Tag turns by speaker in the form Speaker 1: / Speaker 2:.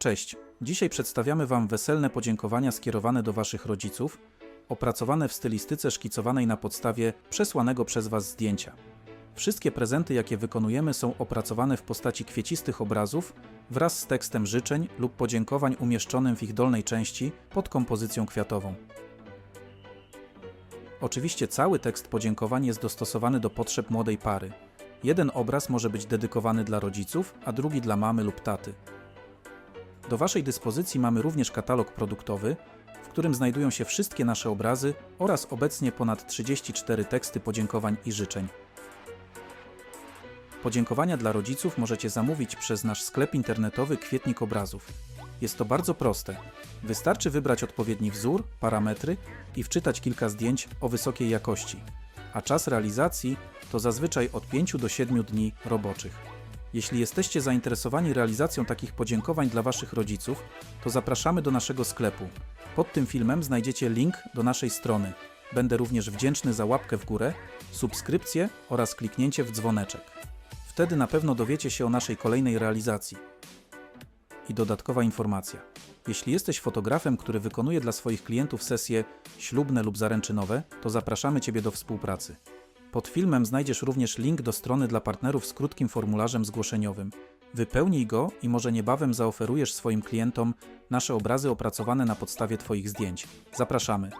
Speaker 1: Cześć. Dzisiaj przedstawiamy Wam weselne podziękowania skierowane do Waszych rodziców, opracowane w stylistyce szkicowanej na podstawie przesłanego przez Was zdjęcia. Wszystkie prezenty, jakie wykonujemy, są opracowane w postaci kwiecistych obrazów wraz z tekstem życzeń lub podziękowań umieszczonym w ich dolnej części pod kompozycją kwiatową. Oczywiście cały tekst podziękowań jest dostosowany do potrzeb młodej pary. Jeden obraz może być dedykowany dla rodziców, a drugi dla mamy lub taty. Do Waszej dyspozycji mamy również katalog produktowy, w którym znajdują się wszystkie nasze obrazy oraz obecnie ponad 34 teksty podziękowań i życzeń. Podziękowania dla rodziców możecie zamówić przez nasz sklep internetowy Kwietnik Obrazów. Jest to bardzo proste. Wystarczy wybrać odpowiedni wzór, parametry i wczytać kilka zdjęć o wysokiej jakości, a czas realizacji to zazwyczaj od 5 do 7 dni roboczych. Jeśli jesteście zainteresowani realizacją takich podziękowań dla Waszych rodziców, to zapraszamy do naszego sklepu. Pod tym filmem znajdziecie link do naszej strony. Będę również wdzięczny za łapkę w górę, subskrypcję oraz kliknięcie w dzwoneczek. Wtedy na pewno dowiecie się o naszej kolejnej realizacji. I dodatkowa informacja. Jeśli jesteś fotografem, który wykonuje dla swoich klientów sesje ślubne lub zaręczynowe, to zapraszamy Ciebie do współpracy. Pod filmem znajdziesz również link do strony dla partnerów z krótkim formularzem zgłoszeniowym. Wypełnij go i może niebawem zaoferujesz swoim klientom nasze obrazy opracowane na podstawie Twoich zdjęć. Zapraszamy.